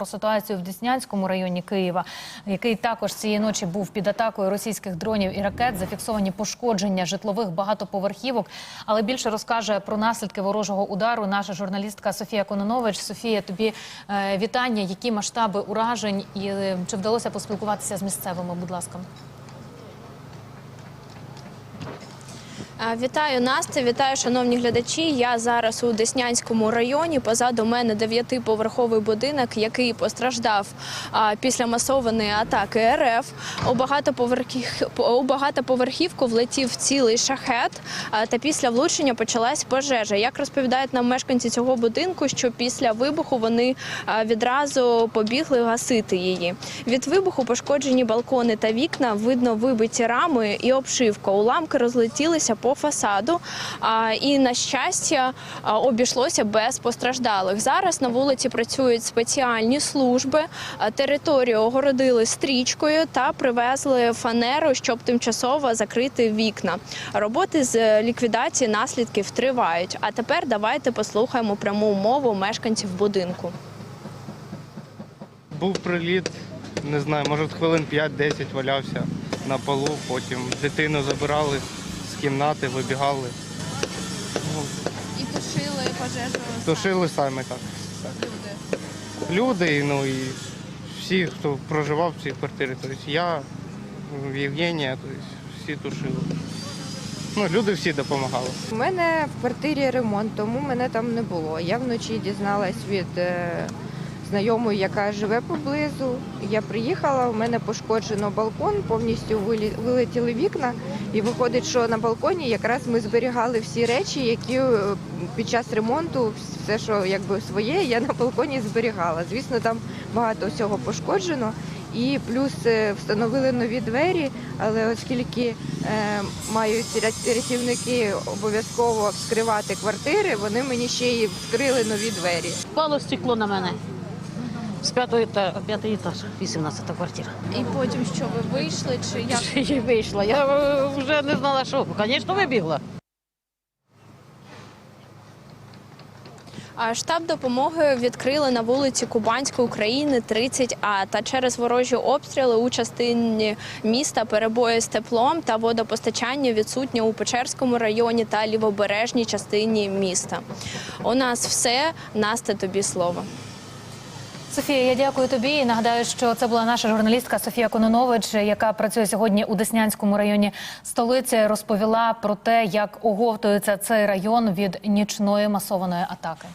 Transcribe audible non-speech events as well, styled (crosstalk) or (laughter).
про ситуацію в Деснянському районі Києва, який також цієї ночі був під атакою російських дронів і ракет. Зафіксовані пошкодження житлових багатоповерхівок. Але більше розкаже про наслідки ворожого удару наша журналістка Софія Кононович. Софія, тобі е, вітання. Які масштаби уражень і е, чи вдалося поспілкуватися з місцевими? Будь ласка. А, Вітаю Настя, вітаю, шановні глядачі. Я зараз у Деснянському районі. Позаду мене дев'ятиповерховий будинок, який постраждав після масованої атаки РФ. У багатоповерхів у багатоповерхівку влетів цілий шахет. Та після влучення почалась пожежа. Як розповідають нам мешканці цього будинку, що після вибуху вони відразу побігли гасити її. Від вибуху пошкоджені балкони та вікна, видно вибиті рами і обшивка. Уламки розлетілися по фасаду. І на щастя обійшлося без постраждалих. Зараз на вулиці працюють спеціальні служби. Територію огородили стрічкою та привезли фанеру, щоб тимчасово закрити вікна. Роботи з ліквідації наслідків тривають. А тепер давайте послухаємо пряму мову мешканців будинку. Був приліт, не знаю, може хвилин 5-10 валявся на полу, потім дитину забирали кімнати, вибігали. Ну, І тушили пожежу Тушили самі так. так. Люди, ну і всі, хто проживав в цій квартирі. Тобто я, Євгенія, тобто всі тушили. Ну, люди всі допомагали. У мене в квартирі ремонт, тому мене там не було. Я вночі дізналась від знайомої, яка живе поблизу. Я приїхала, у мене пошкоджено балкон, повністю вилетіли вікна. І виходить, що на балконі якраз ми зберігали всі речі, які е, під час ремонту, все, що якби своє, я на балконі зберігала. Звісно, там багато всього пошкоджено. І плюс е, встановили нові двері, але оскільки е, мають рятівники обов'язково вскривати квартири, вони мені ще й вскрили нові двері. Впало стекло на мене. З п'ятого та п'ятий етаж, 18 квартира. І потім що ви вийшли? Чи (laughs) як І вийшла. Я е, вже не знала, що. Звісно, вибігла. А штаб допомоги відкрили на вулиці Кубанської України 30А. Та через ворожі обстріли у частині міста перебої з теплом та водопостачання відсутні у Печерському районі та лівобережній частині міста. У нас все. Насте, тобі слово. Софія, я дякую тобі. І нагадаю, що це була наша журналістка Софія Кононович, яка працює сьогодні у Деснянському районі столиці. Розповіла про те, як оговтується цей район від нічної масованої атаки.